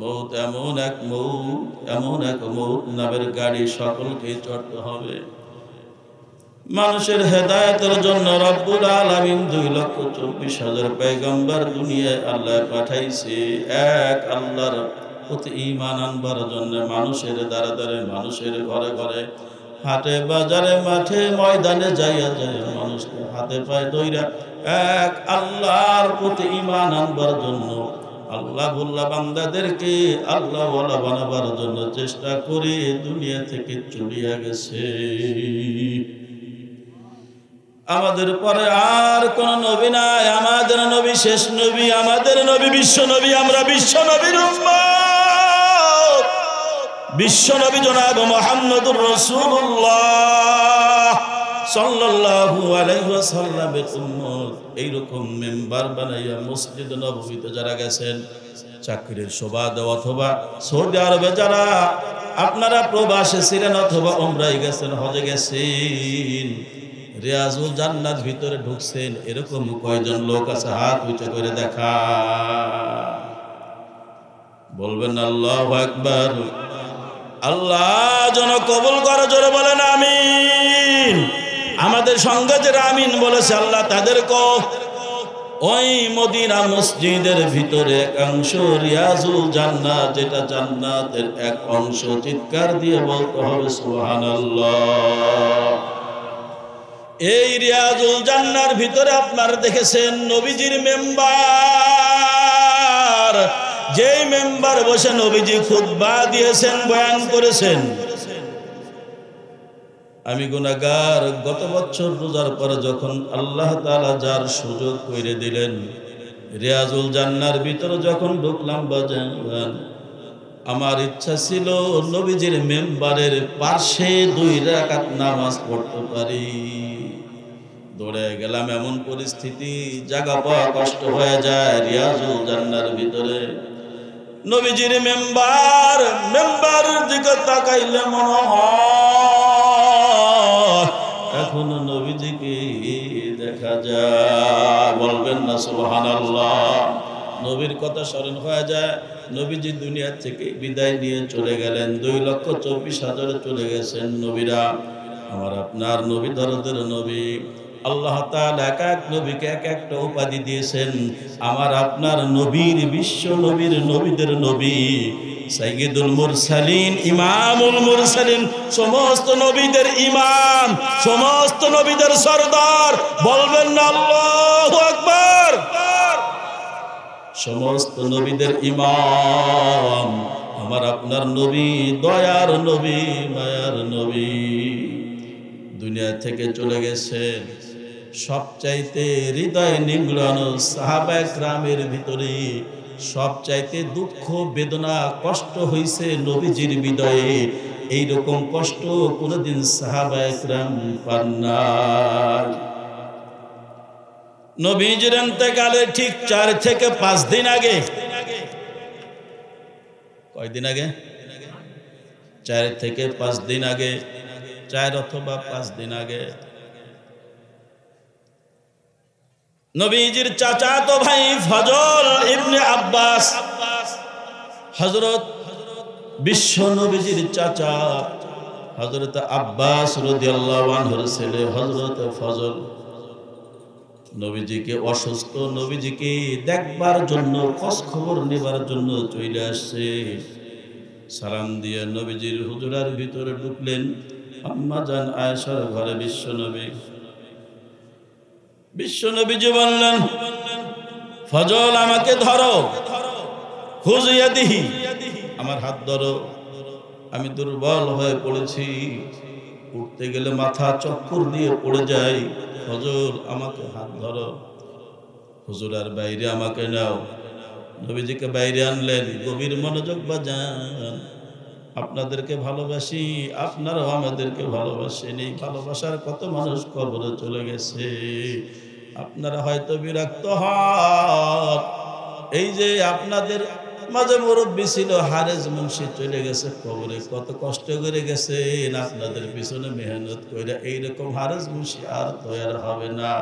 মৌত এমন এক মৌত, এমন এক মৌত, নামের গাড়ি সকলকে চড়তে হবে। মানুষের হেদায়তের জন্য রব্বুল আলামিন দুই লক্ষ চব্বিশ হাজার পেগম্বর দুনিয়ায় আল্লাহ পাঠাইছে। এক আল্লাহর প্রতি ইমান আনবার জন্য মানুষের দ্বারা দ্বারে, মানুষের ঘরে ঘরে, হাটে বাজারে, মাঠে, ময়দানে যাইয়া যায় মানুষকে হাতে পায়ে দইরা এক আল্লাহর প্রতি ইমান আনবার জন্য, আল্লাহ বল্লা, বান্দাদেরকে আল্লাহ ওয়ালা বানাবার জন্য চেষ্টা করে দুনিয়া থেকে চলিয়া গেছে আমাদের পরে আর কোন নবী নাই, আমাদের নবী শেষ নবী, আমাদের নবী বিশ্ব নবী, আমরা বিশ্ব নবীর। বিশ্ব নবী জনাব মোহাম্মদুর রসুল্লাহ এইরকম মেম্বার বানাইয়া মসজিদ নববীতে যারা গেছেন, চাকরির সুবাদ অথবা সৌদি আরবে যারা, আপনারা প্রবাসে ছিলেন অথবা ওমরাই গেছেন, হজে গেছেন রিয়াজুল জান্নাত ভিতরে ঢুকছেন, এরকম কয়জন লোক আছে, হাত উঁচু করে দেখা। বলবেন আল্লাহ একবার আল্লাহ যেন কবুল করে, জোরে বলেন, আমিন। আমাদের সঙ্গে যে আমিন বলেছে, আল্লাহ তাদেরকে ওই মদিনা মসজিদের ভিতরে অংশ রিয়াজুল জান্নাত, যেটা জান্নাতের এক অংশ চিৎকার দিয়ে বলতে হবে এই রিয়াজুল জান্নার ভিতরে আপনারা দেখেছেন নবীজির মেম্বার। যেই মেম্বার বসে নবীজি খুতবা দিয়েছেন, বয়ান করেছেন। আমি গুনাগার গত বছর রোজার পরে যখন আল্লাহ তাআলা যার সুযোগ করে দিলেন, রিয়াজুল জান্নার ভিতরে যখন ঢুকলাম আমার ইচ্ছা ছিল নবীজির মেম্বারের পাশে দুই রাকাত নামাজ পড়তে পারি। দৌড়ে গেলাম এমন পরিস্থিতি জায়গা পাওয়া কষ্ট হয়ে যায় রিয়াজুল জান্নার ভিতরে। নবীজির মেম্বার মেম্বারের দিকে তাকাইলে মনে হয় এখনও নবীজিকে দেখা যায়। বলবেন না, সুবহানাল্লাহ। নবীর কথা স্মরণ হয়ে যায়। নবীজি দুনিয়া থেকে বিদায় নিয়ে চলে গেলেন। দুই লক্ষ চব্বিশ হাজারে চলে গেছেন নবীরা। আমার আপনার নবী দরদের নবী। আল্লাহ এক এক নবীকে এক একটা উপাধি দিয়েছেন। আমার আপনার নবীর বিশ্ব নবীর নবীদের নবী। সাইয়্যিদুল মুরসালিন, ইমামুল মুরসালিন, সমস্ত নবীদের ইমাম, সমস্ত নবীদের সরদার, বলবেন না আল্লাহু আকবার। সমস্ত নবীদের ইমাম, আমার আপনার নবী, দয়ার নবী, মায়ার নবী। দুনিয়া থেকে চলে গেছেন সবচাইতে হৃদয় নিংড়ানো সাহাবায় গ্রামের ভিতরে সবচাইতে দুঃখ, বেদনা, কষ্ট হইছে নবীজির হৃদয়ে। এইরকম কষ্ট কোনোদিন সাহাবায় গ্রাম পান নাই। নবীজির এতেকালে ঠিক চার থেকে পাঁচ দিন আগে কয়দিন আগে? চার থেকে পাঁচ দিন আগে, চার অথবা পাঁচ দিন আগে নবীজির চাচা তো ভাই ফজল ইবনে আব্বাস। হজরত বিশ্ব নবীজির চাচা হজরত আব্বাস রদিয়াল্লাহু আনহুর ছেলে হজরত ফজল। নবীজিকে অসুস্থ, নবীজিকে দেখবার জন্য খবর নেবার জন্য চলে আসছে। সালাম দিয়ে নবীজির হুজুরার ভিতরে ঢুকলেন। আম্মা জান আয়েশার ঘরে বিশ্ব নবী। বিশ্ব নবীজি বললেন, ফজল, আমাকে ধরো। হুজিয়া দিহি। আমার হাত ধরো। আমি দুর্বল হয়ে পড়েছি। উঠতে গেলে মাথা চক্কর দিয়ে পড়ে যাই হজর আমাকে হাত ধরো। হুজুর আর বাইরে আমাকে নাও। নবীজিকে বাইরে আনলেন। গভীর মনোযোগ বাজান। আপনাদেরকে ভালোবাসি, আপনারাও আমাদেরকে ভালোবাসেন। এই ভালোবাসার কত মানুষ কবরে চলে গেছে। আপনারা হয়তো বিরক্ত হন। এই যে আপনাদের মাঝে মুরব্বী ছিল, হারেজ মুন্সি চলে গেছে কবরে, কত কষ্ট করে গেছেন। আপনাদের পিছনে মেহনত করে এইরকম হারেজ মুন্সি আর তৈরি হবে না।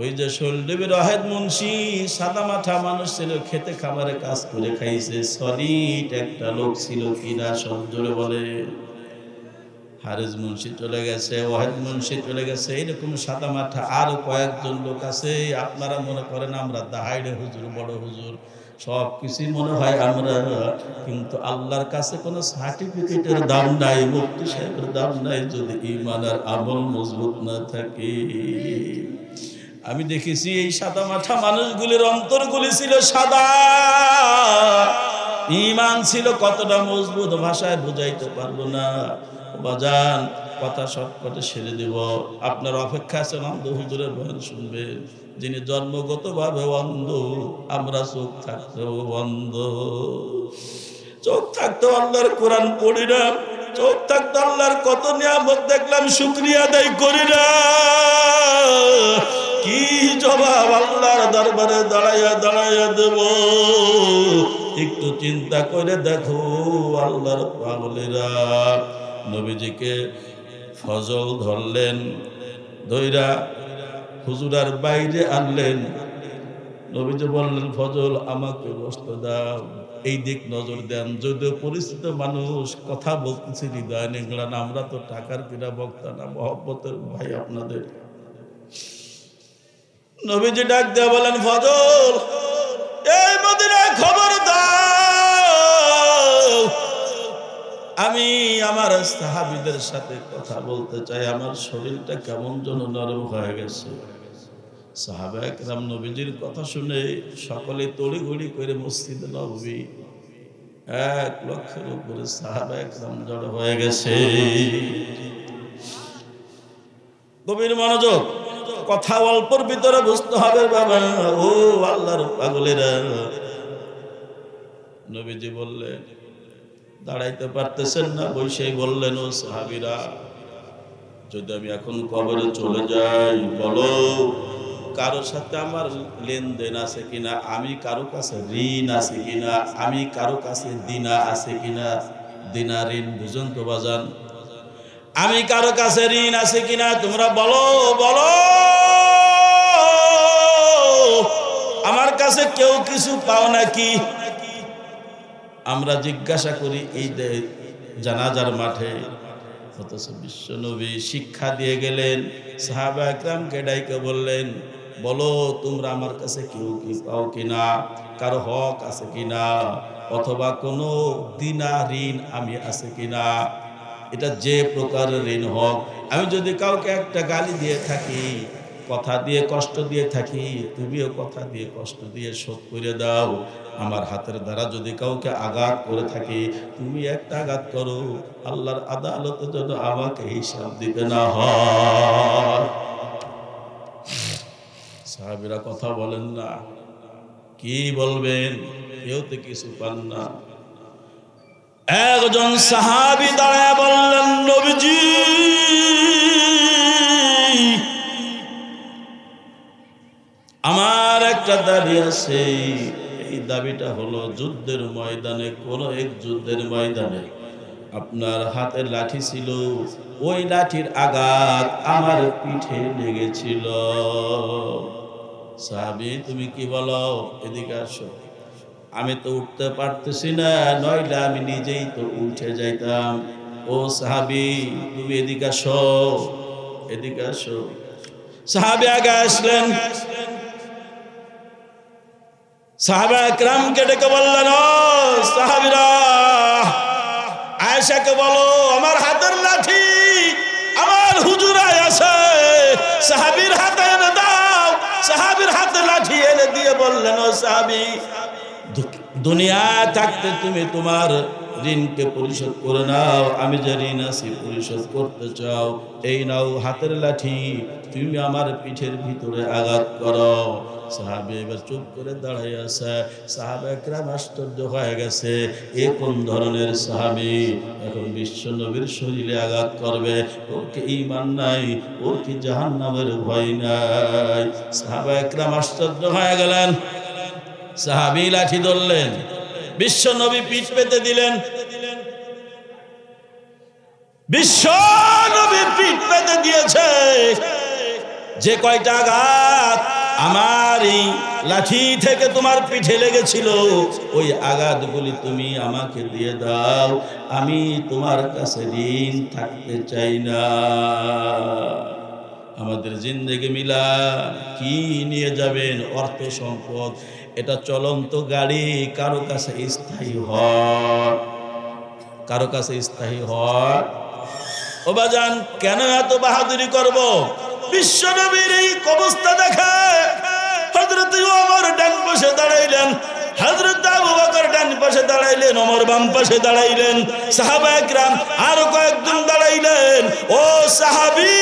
ওই যে শোলদেবের রহেদ মুন্সি সাদা মাঠা মানুষ ছিল, খেতে খাবারে কাজ করে খাইছে। সলিড একটা লোক ছিল কিনা সব জোরে বলে। হারেজ মুন্সি চলে গেছে, ওয়াহেদ মুন্সি চলে গেছে। এইরকম সাদা মাঠা আরও কয়েকজন লোক আছে, আপনারা মনে করেন আমরা দাহাইড়ে হুজুর, বড় হুজুর, সব কিছুই মনে হয় আমরা, কিন্তু আল্লাহর কাছে কোনো সার্টিফিকেটের দাম নাই মুক্তি সাহেবের দাম নাই, যদি ইমান আর আমল মজবুত না থাকে। আমি দেখেছি এই সাদা মাথা মানুষগুলির অন্তরগুলি ছিল সাদা। ইমান ছিল কতটা মজবুত ভাষায় বোঝাইতে পারব না। বাজান কথা সব কথা সেরে দেব। আপনার অপেক্ষা আছেন অন্ধ হুজুরের বয়ান শুনবেন। যিনি জন্মগতভাবে অন্ধ, আমরা চোখ থাকতেও অন্ধ। চোখ থাকতো আল্লাহর কোরআন পড়ি না। চোখ থাকতে আল্লাহর কত নিয়ামত দেখলাম, শুক্রিয়া আদায় করি না। কি জবাব আল্লাহর দরবারে দাঁড়াইয়া দাঁড়াইয়া দেব? একটু চিন্তা করে দেখো আল্লাহর পাগলেরা। নবীজিকে ফজল ধরলেন ধৈরা হুজুরার বাইরে আনলেন। নবীজি বললেন, ফজল, আমাকে বসতে দাও। এই দিক নজর দেন। যদিও পরিচিত মানুষ, কথা বলতেছে, হৃদয় নেগলান আমরা তো টাকার কিনা বক্তা না, মহব্বতের ভাই আপনাদের। নবীজি ডাক দেয়া বলেন, ফজল, এই মদিনায় খবর দাও আমি আমার সাহাবিদের সাথে কথা বলতে চাই, আমার শরীরটা কেমন যেন নরম হয়ে গেছে। সাহাবা একরাম নবীজির কথা শুনে সকলে তড়িঘড়ি করে মসজিদে নবী এক লক্ষের উপরে সাহাবা একরাম জড় হয়ে গেছে। গভীর মনোযোগ কথা অল্পর ভিতরে বুঝতে হবে, বাবা। ও আল্লাহর পাগলেরা। নবীজি বললেন, দাঁড়াইতে পারতেছেন না? বৈশাই বললেন, ও সাহাবিরা, যদি আমি এখন কবরে চলে যাই, বলো, কারও সাথে আমার লেনদেন আছে কিনা? আমি কারও কাছে ঋণ আছে কিনা? আমি কারও কাছে দিনা আছে কিনা? দিনা, ঋণ, বুঝুন তো, বাজান। আমি কারও কাছে ঋণ আছে কিনা তোমরা বলো বলো। আমার কাছে কেউ কিছু পাও নাকি? আমরা জিজ্ঞাসা করি, এই জানাজার মাঠে বিশ্ব নবী শিক্ষা দিয়ে গেলেন, সাহাবা একরামকে ডাইকে বললেন, বলো, তোমরা আমার কাছে কেউ কি পাও কিনা? কারও হক আছে কিনা? অথবা কোনো দিনা ঋণ আমি আছে কিনা? এটা যে প্রকারের ঋণ হোক, আমি যদি কাউকে একটা গালি দিয়ে থাকি, কথা দিয়ে কষ্ট দিয়ে থাকি, তুমিও কথা দিয়ে কষ্ট দিয়ে শোধ করে দাও। আমার হাতের দ্বারা যদি কাউকে আঘাত করে থাকি, তুমি একটা আঘাত করো, আল্লাহর আদালতে যেন আমাকে হিসাব দিতে না হয়। কথা বলেন না। কি বলবেন? কেউ তো কিছু পান না। একজন সাহাবি দাঁড়ায় বললেন, নবীজি, আমার একটা দাবি আছে। এই দাবিটা হলো যুদ্ধের ময়দানে কোন এক যুদ্ধের ময়দানে আপনার হাতে লাঠি ছিল, ওই লাঠির আঘাত আমার পিঠে লেগেছিল। সাহাবি, তুমি কি বলো? এদিকে আসো। আমি তো উঠতে পারতেছি না, নইলে আমি নিজেই তো উঠে যাইতাম। ও সাহাবি, তুমি এদিকে আসো এদিকে আসো। সাহাবি আগে আসলেন। সাহাবা একরামকে ডেকে বললেন, ও সাহাবিরা, আয়েশাকে বলো, আমার হাতের লাঠি আমার হুজুরায় আছে। সাহাবির হাতে এনে দাও। সাহাবির হাতে লাঠি এনে দিয়ে বললেন, ও সাহাবি দুনিয়া থাকতে তুমি তোমার ঋণকে পরিশোধ করে নাও। আমি যে ঋণ আছি পরিশোধ করতে চাও। এই নাও হাতের লাঠি, তুমি আমার পিঠের ভিতরে আঘাত করো। সাহাবি এবার চুপ করে দাঁড়াই আছে। সাহাবে একরাম আশ্চর্য হয়ে গেছে। এ কোন ধরনের সাহাবি? এখন বিশ্ব নবীর শরীরে আঘাত করবে। ওর কি ইমান নাই, ওর কি জাহান নামের ভয় নাই? সাহাবা একরাম আশ্চর্য হয়ে গেলেন। সাহাবি লাঠি ধরলেন। বিশ্ব নবী পিঠ পেতে দিলেন। বিশ্ব নবী পিঠ পেতে দিয়েছে। যে কয়টা আঘাত আমার এই লাঠি থেকে তোমার পিঠে লেগেছিল, ওই আঘাত আঘাতগুলি তুমি আমাকে দিয়ে দাও। আমি তোমার কাছে ঋণ থাকতে চাই না। আমাদের জিন্দেগি মিলা কি নিয়ে যাবেন অর্থ সম্পদ? এটা চলন্ত গাড়ি কারও কাছে স্থায়ী হয়। কারও কাছে স্থায়ী হয়। ও বাজান, কেন এত বাহাদুরি করব? বিশ্বনবীর এই অবস্থা দেখে হজরত ওমর ডান পাশে দাঁড়াইলেন হজরত আবু বকর ডান পাশে দাঁড়াইলেন, ওমর বাম পাশে দাঁড়াইলেন সাহাবা একরাম আরও কয়েকজন দাঁড়াইলেন। ও সাহাবী!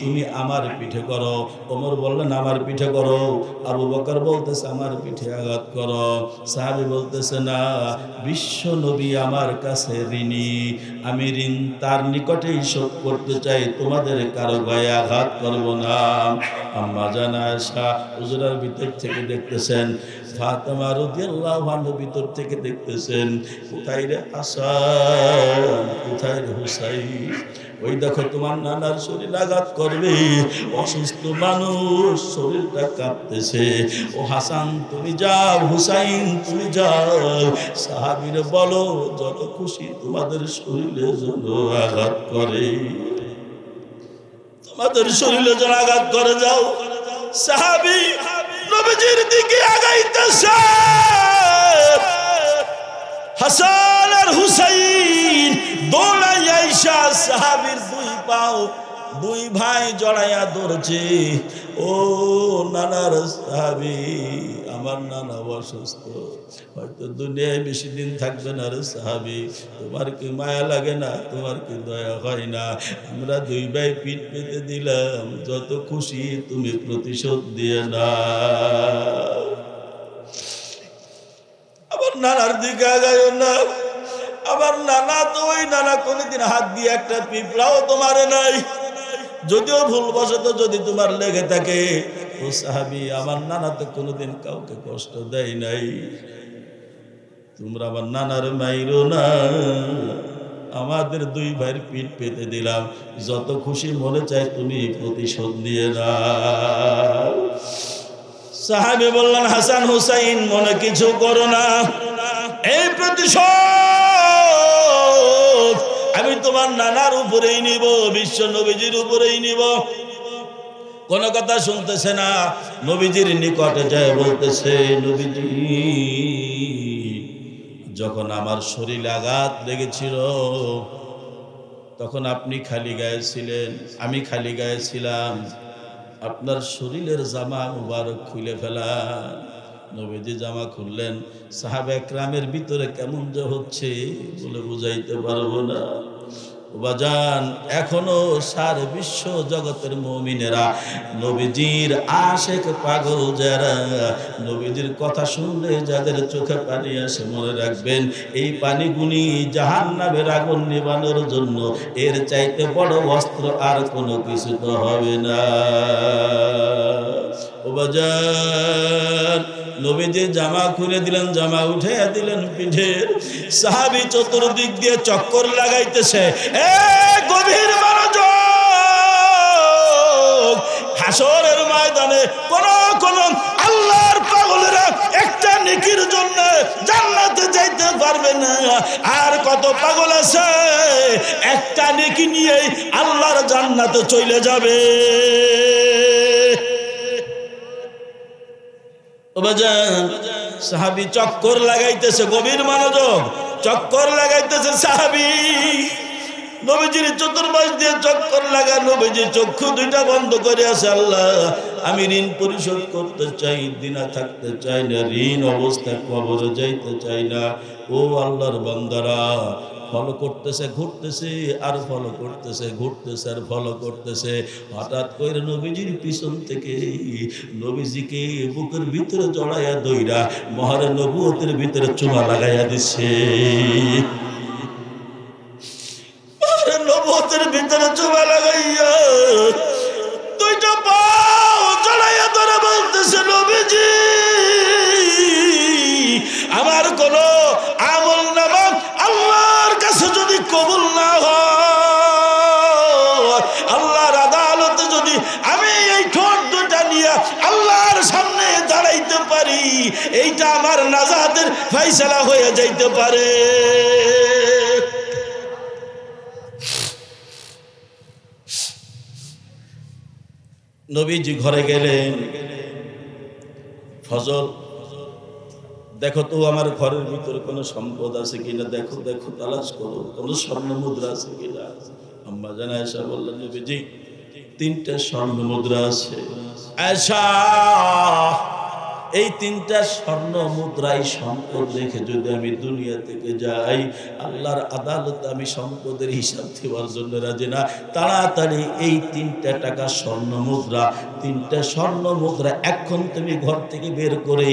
তুমি আমার পিঠে করো। বললেন, আমার পিঠে করো। বলতেছে, আমার পিঠে আঘাত করো। বলতেছে, না, বিশ্ব নবী আমার কাছে ঋণী। আমি ঋণ তার নিকটেই শোধ করতে চাই। তোমাদের কারও গায়ে আঘাত করব না। হুজুরার ভিতর থেকে দেখতেছেন ফাতেমা রাদিয়াল্লাহু আনহু ভিতর থেকে দেখতেছেন, কোথায় রে হাসান কোথায় রে হুসাইন? ওই দেখো তোমার নানার শরীর আঘাত করবে। অসুস্থ মানুষ শরীরটা কাঁপতেছে। ও হাসান, তুমি যাও, হুসাইন, তুমি যাও। সাহাবীর বলো, যত খুশি তোমাদের শরীরে যেন আঘাত করে। তোমাদের শরীরে যেন আঘাত করে, যাও। সাহাবি নবীজির দিকে আগাইতেছে। হাসান আর হুসাইন দৌড়াই আইসা সাহাবির দুই পাও, দুই ভাই জড়াইয়া ধরছে। ও নানার সাহাবি। আমার নানা অসুস্থ। হয়তো দুনিয়ায় বেশি দিন থাকবে না রে সাহাবি। তোমার কি মায়া লাগে না? তোমার কি দয়া হয় না? আমরা দুই ভাই পিঠ পেতে দিলাম। যত খুশি তুমি প্রতিশোধ দিয়ে না আবার নানার দিকে আগায় না। আবার নানা তো ওই নানা কোনদিন হাত দিয়ে একটা পিঁপড়াও তোমার নাই। যদিও ভুলবশত যদি তোমার লেগে থাকে ও সাহাবি, আমার নানা তো কোনোদিন কাউকে কষ্ট দেয় নাই। তোমরা আমার নানার মাইরো না। আমাদের দুই ভাইয়ের পিঠ পেতে দিলাম। যত খুশি মনে চাই তুমি প্রতিশোধ নিয়ে না সাহাবি বললেন, হাসান হুসাইন, মনে কিছু করো না। এই প্রতিশোধ আমি তোমার নানার উপরেই নিব, বিশ্ব নবীজির উপরেই নিব। কোন কথা শুনতেছে না। নবীজির নিকটে যায় বলতেছে, নবীজি, যখন আমার শরীর আঘাত লেগেছিল, তখন আপনি খালি গায়ে ছিলেন, আমি খালি গায়ে ছিলাম। আপনার শরীরের জামা মুবারক খুলে ফেলা নবীজি জামা খুললেন। সাহাবে একরামের ভিতরে কেমন যে হচ্ছে বলে বুঝাইতে পারব না। বাজান এখনও সার বিশ্ব জগতের মমিনেরা। নবীজির আশেক পাগল যারা, নবীজির কথা শুনলে যাদের চোখে পানি আসে মনে রাখবেন, এই পানিগুনি জাহান নামের আগুন নিবানোর জন্য এর চাইতে বড় অস্ত্র আর কোনো কিছু তো হবে না। ও নবীজি জামা খুলে দিলেন, জামা উঠে দিলেন পিঠের। সাহাবি চতুর্দিক দিয়ে চক্কর লাগাইতেছে। এ গভীর মনোযোগ! হাসরের ময়দানে কোন কোন আল্লাহর পাগলেরা একটা নেকির জন্য জান্নাতে যাইতে পারবে না। আর কত পাগল আছে? একটা নেকি নিয়েই আল্লাহর জান্নাতে চলে যাবে। সাহাবি চক্কর লাগাইতেছে, গভীর মনোযোগ, চক্কর লাগাইতেছে সাহাবি। নবীজির চতুর্মাস দিয়ে চক্কর লাগা নবীজি চক্ষু দুইটা বন্ধ করে আছে, আল্লাহ, আমি ঋণ পরিশোধ করতে চাই, দিনা থাকতে চাই না, ঋণ অবস্থায় কবরে যাইতে চাই না। ও আল্লাহর বান্দারা ফলো করতেছে, ঘুরতেছে, আর ফলো করতেছে, ঘুরতেছে, আর ফলো করতেছে। হঠাৎ করে নবীজির পিছন থেকে নবীজিকে বুকের ভিতরে জড়াইয়া দইরা মহারে নবুয়তের ভিতরে চুমা লাগাইয়া দিচ্ছে। নবীজি ঘরে গেলেন। ফজল, দেখো তো আমার ঘরের ভিতরে কোনো সম্পদ আছে কিনা? দেখো দেখো, তালাশ করো। কোনো স্বর্ণ মুদ্রা আছে কিনা? আম্মা জানা এসা বললেন, নবীজি, তিনটা স্বর্ণ মুদ্রা আছে। আয়সা এই তিনটা স্বর্ণ মুদ্রাই সম্পদ রেখে যদি আমি দুনিয়া থেকে যাই, আল্লাহর আদালতে আমি সম্পদের হিসাব দেওয়ার জন্য রাজি না। তাড়াতাড়ি এই তিনটা টাকা স্বর্ণ মুদ্রা, তিনটা স্বর্ণ মুদ্রা এখন তুমি ঘর থেকে বের করে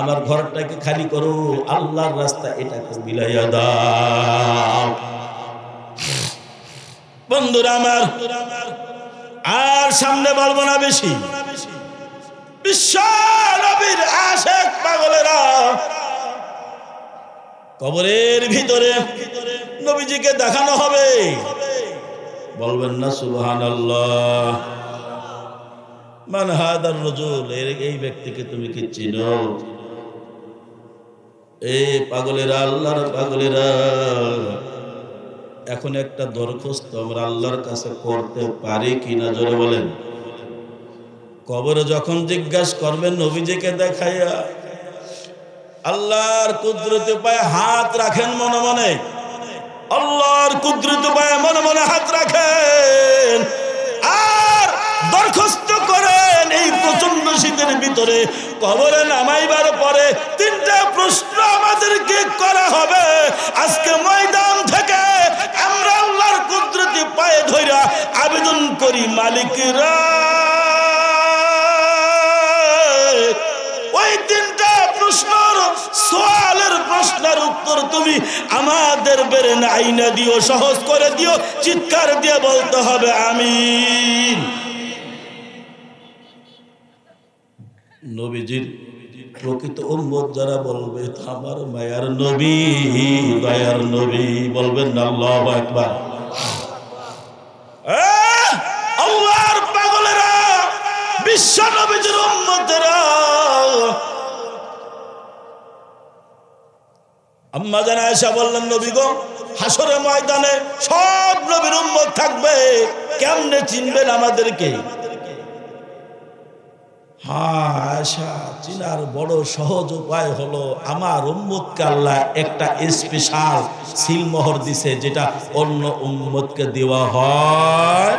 আমার ঘরটাকে খালি করো, আল্লাহর রাস্তা এটাকে বিলাইয়া দাও। বন্ধুরা আমার, আর সামনে বলব না বেশি। বিশ্ব আশেক পাগলেরা। কবরের ভিতরে নবীজিকে দেখানো হবে। বলবেন না সুবহান মান হাদার রজুল, এর এই ব্যক্তিকে তুমি কি চিনো? এই পাগলেরা, আল্লাহর পাগলেরা, এখন একটা দরখাস্ত আমরা আল্লাহর কাছে করতে পারি কিনা, জোরে বলেন। কবরে যখন জিজ্ঞাসা করবেন, নবীজিকে দেখাইয়া আল্লাহর কুদরতে পায়ে হাত রাখেন মনে মনে। আল্লাহর কুদরতে পায়ে মনে মনে হাত রাখেন। আর দরখাস্ত করেন এই প্রচণ্ড শীতের ভিতরে। কবরে নামাইবার পরে তিনটা প্রশ্ন আমাদেরকে করা হবে। আজকে ময়দান থেকে আমরা আল্লাহর কুদরতি পায়ে ধইরা আবেদন করি, মালিকরা। সোয়ালের প্রশ্নের উত্তর তুমি আমাদের বেড়ে আইনা দিও, সহজ করে দিও, চিৎকার দিয়ে বলতে হবে আমিন। নবীজির প্রকৃত উম্মত যারা বলবে আমার মায়ার নবী মায়ার নবী, বলবেন না, আল্লাহ একবার আল্লাহর পাগলেরা, বিশ্ব নবীজির উম্মতেরা আম্মা জানা এসা বললেন, নবী গো হাসরে ময়দানে সব নবীর উম্মত থাকবে। কেমনে চিনবেন আমাদেরকে? হ্যাঁ চিনার বড় সহজ উপায় হলো আমার একটা দিছে, যেটা অন্য উম্মতকে দেওয়া হয়।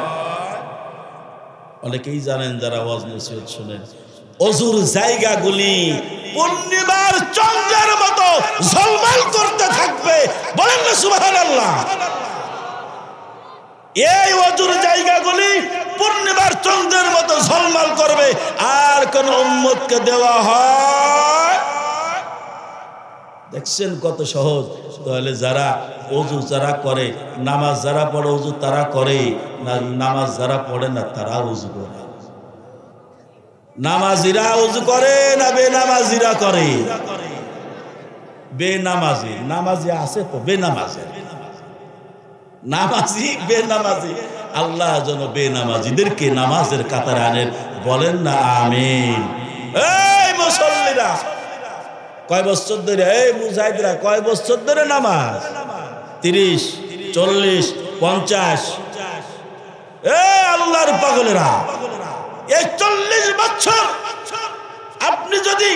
অনেকেই জানেন যারা ওয়াজ নসিহত শুনেন। অজুর জায়গাগুলি পূর্ণিমার চন্দ্রের মতো ঝলমল করতে থাকবে। বলেন না, সুবহানাল্লাহ। এই অজুর জায়গাগুলি পূর্ণিমার চন্দ্রের মতো ঝলমল করবে। আর কোন উম্মতকে দেওয়া হয়? দেখছেন কত সহজ। তাহলে যারা অজু যারা করে, নামাজ যারা পড়ে, অজু তারা করে। না, নামাজ যারা পড়ে না, তারা অজু করে। নামাজিরা উজু করে না বেনামাজিরা করে? বেনামাজি। নামাজি আছে তো, বেনামাজি। নামাজি, বেনামাজি। আল্লাহ যেন বেনামাজিদেরকে নামাজের কাতারে আনেন। বলেন না, আমিন। এই মুসল্লিরা, কয় বছর ধরে, এই মুজাহিদরা, কয় বছর ধরে নামাজ? তিরিশ, চল্লিশ, পঞ্চাশ। এ আল্লাহর পাগলেরা এই চল্লিশ বছর আপনি যদি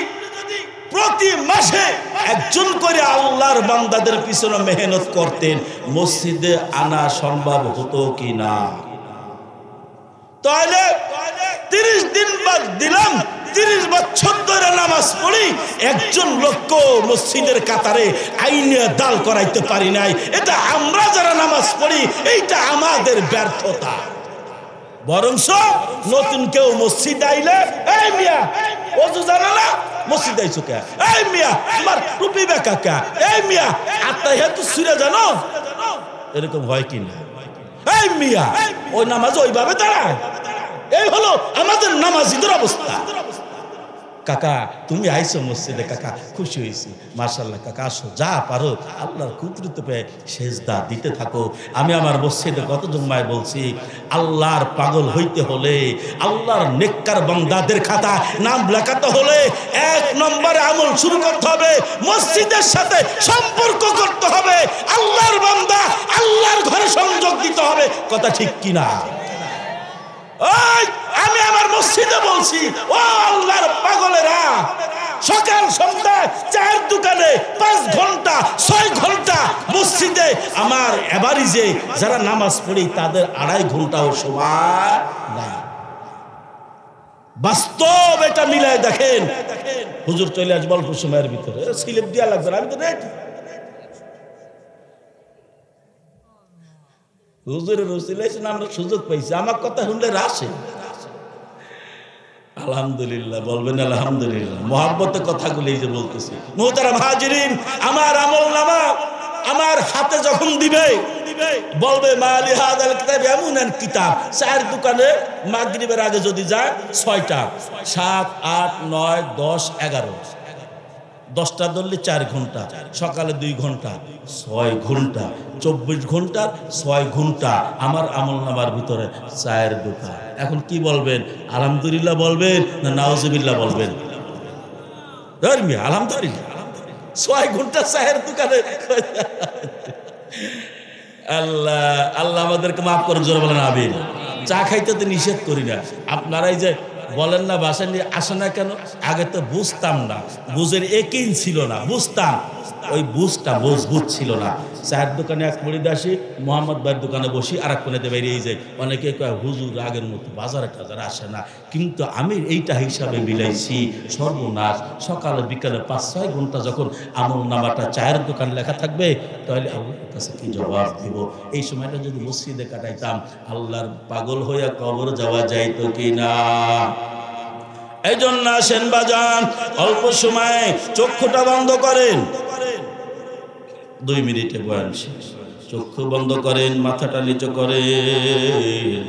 প্রতি মাসে একজন করে আল্লাহর বান্দাদের পিছনে মেহনত করতেন, মসজিদে আনা সম্ভব হতো কি না তাহলে তিরিশ দিন বাদ দিলাম, তিরিশ বছর ধরে নামাজ পড়ি, একজন লোক মসজিদের কাতারে আইনে দাল করাইতে পারি নাই। এটা আমরা যারা নামাজ পড়ি, এইটা আমাদের ব্যর্থতা। বরংস নতুন কেউ মসজিদ আইলে, এই মিয়া, অজু জানালা, মসজিদ আইছো কে? এই মিয়া, তোমার টুপি বেকা কে? এই মিয়া আত্মা হেতু সুরে জানো? এরকম হয় কি না? এই মিয়া, ওই নামাজ ওইভাবে দাঁড়ায়। এই হলো আমাদের নামাজিদের অবস্থা। কাকা, তুমি আইসো মসজিদে, কাকা, খুশি হয়েছি। মার্শাল্লাহ কাকা, আসো, যা পারো, আল্লাহর কুদরত পেয়ে সেজদা দিতে থাকো। আমি আমার মসজিদে কত জন্মায় বলছি, আল্লাহর পাগল হইতে হলে, আল্লাহর নেককার বান্দাদের খাতা নাম লেখাতে হলে এক নম্বরে আমল শুরু করতে হবে, মসজিদের সাথে সম্পর্ক করতে হবে, আল্লাহর বান্দা আল্লাহর ঘরে সংযোগ দিতে হবে। কথা ঠিক কিনা? ওই আমি আমার মসজিদে বলছি, ও আল্লাহর পাগলেরা, সকাল সন্ধ্যা চার দোকানে পাঁচ ঘণ্টা, ছয় ঘণ্টা মসজিদে আমার এবারই যে যারা নামাজ পড়ি, তাদের আড়াই ঘন্টাও সময় নাই। বাস্তব এটা মিলায় দেখেন। হুজুর চলে আসবে অল্প সময়ের ভিতরে। স্লিপ দেওয়া লাগবে আমি তো রেডি হুজুরের রসিলাইছেন আমরা সুযোগ পাইছি, আমার কথা শুনলে রাসে আলহামদুলিল্লাহ, বলবেন আলহামদুলিল্লাহ। মোহাম্মতের কথাগুলি যে বলতেছি। মোহতারাম হাজিরিন আমার আমল নামা আমার হাতে যখন দিবে, বলবে এমন এক কিতাব, চায়ের দোকানে মাগরিবের আগে যদি যায়, ছয়টা, সাত, আট, নয়, দশ, এগারো। দশটা ধরলে চার ঘণ্টা, সকালে দুই ঘণ্টা, ছয় ঘণ্টা, চব্বিশ ঘণ্টার ছয় ঘণ্টা। আমার আমল নামার ভিতরে চায়ের দোকান। এখন কি বলবেন? আলহামদুলিল্লাহ বলবেন না নাওজবিল্লাহ বলবেন? আলহামদুলিল্লাহ। ছয় ঘণ্টা চায়ের দোকানে। আল্লাহ আল্লাহ আমাদেরকে মাফ করুন জোরে বলেন আবির চা খাইতে তো নিষেধ করি না। আপনারাই যে বলেন না বাসায় নিয়ে আসে না কেন? আগে তো বুঝতাম না। বুঝের একই ছিল না। বুঝতাম। ওই বুঝটা মজবুত ছিল না। চায়ের দোকানে এক মুড়ি আসি, মোহাম্মদ ভাইয়ের দোকানে বসি আর এক কোনেতে বেরিয়ে যাই অনেকে কয়, হুজুর, আগের মতো বাজারে টাজারে আসে না। কিন্তু আমি এইটা হিসাবে মিলাইছি, সর্বনাশ। সকালে, বিকালে পাঁচ, ছয় ঘণ্টা যখন আমল নামাটা চায়ের দোকান লেখা থাকবে, তাহলে আল্লাহর কাছে কি জবাব দিব? এই সময়টা যদি মসজিদে কাটাইতাম, আল্লাহর পাগল হইয়া কবর যাওয়া যাইতো কি না এই জন্য আসেন বাজান, অল্প সময় চক্ষুটা বন্ধ করেন। দুই মিনিটে বয়ান চক্ষু বন্ধ করেন, মাথাটা নিচু করেন।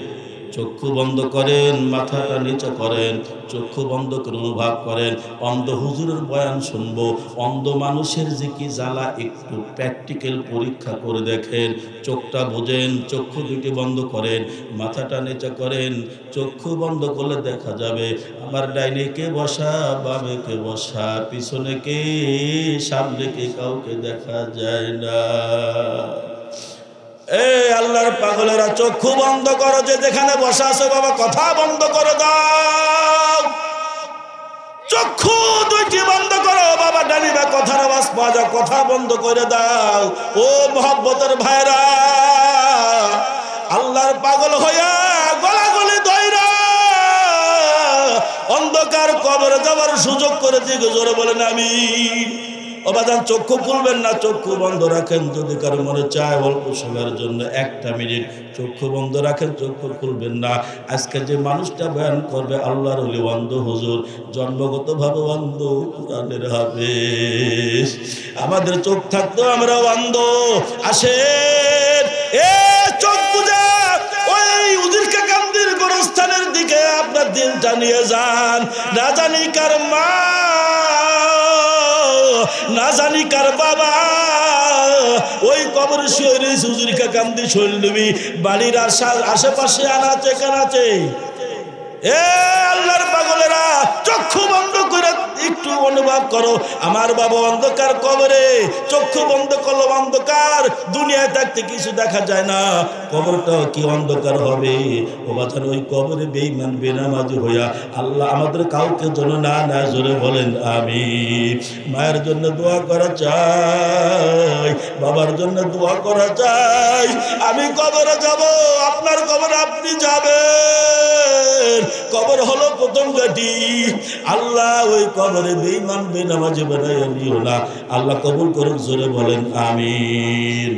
চক্ষু বন্ধ করেন মাথাটা নিচু করেন, চক্ষু বন্ধ করে অনুভব করেন। অন্ধ হুজুরের বয়ান শুনব, অন্ধ মানুষের যে কি জ্বালা, একটু প্র্যাকটিক্যাল পরীক্ষা করে দেখেন। চোখটা বোঝেন, চক্ষু দুটি বন্ধ করেন, মাথাটা নিচু করেন, চক্ষু বন্ধ করলে দেখা যাবে, আমার ডাইনে কে বসা, বামে কে বসা, পিছনে কে, সামনে কে, কাউকে দেখা যায় না। এ আল্লাহর পাগলেরা চক্ষু বন্ধ করো, যে যেখানে বসা আছে বাবা, কথা বন্ধ করে দাও। চক্ষু দুইটি বন্ধ করো, বাবা ডানিবা কথার আওয়াজ পাওয়া যায়, কথা বন্ধ করে দাও। ও মহব্বতের ভাইরা, আল্লাহর পাগল হইয়া গলাগলি দইরা অন্ধকার কবরে যাওয়ার সুযোগ করে দিকে জোরে বলেন আমি অবাদান চক্ষু খুলবেন না, চক্ষু বন্ধ রাখেন। যদি কারও মনে চায় অল্প সময়ের জন্য একটা মিনিট চক্ষু বন্ধ রাখেন, চক্ষু খুলবেন না। আজকে যে মানুষটা বয়ান করবে, আল্লাহর হলি অন্ধ হুজুর। জন্মগতভাবে অন্ধ কোরআনের হবে আমাদের চোখ থাকতো আমরা অন্ধ আসে এ চোখ ওই দিকে আপনার দিনটা নিয়ে যান। না জানি কার মা না জানি কার বাবা। ওই কবর শুয়ে রয়েছে, হুজুরিকা কান্দি শৈলবি বাড়ির আশা- আশেপাশে আনাচে কানাচে। এ আল্লাহর পাগলেরা, চক্ষু বন্ধ করে একটু অনুভব করো। আমার বাবা অন্ধকার কবরে, চক্ষু বন্ধ করল অন্ধকার। দুনিয়ায় কিছু দেখা যায় না। কি অন্ধকার হবে? ওই কবরে আল্লাহ আমাদের কাউকে যেন না না জোরে বলেন আমি মায়ের জন্য দোয়া করা চাই, বাবার জন্য দোয়া করা চাই। আমি কবরে যাব, আপনার কবরে আপনি যাবেন। কবর হলো প্রথম গাটি আল্লাহ ওই কবরে বেইমান বেনামাজে বেড়াই আল্লাহ কবুল করুক, জোরে বলেন, আমিন।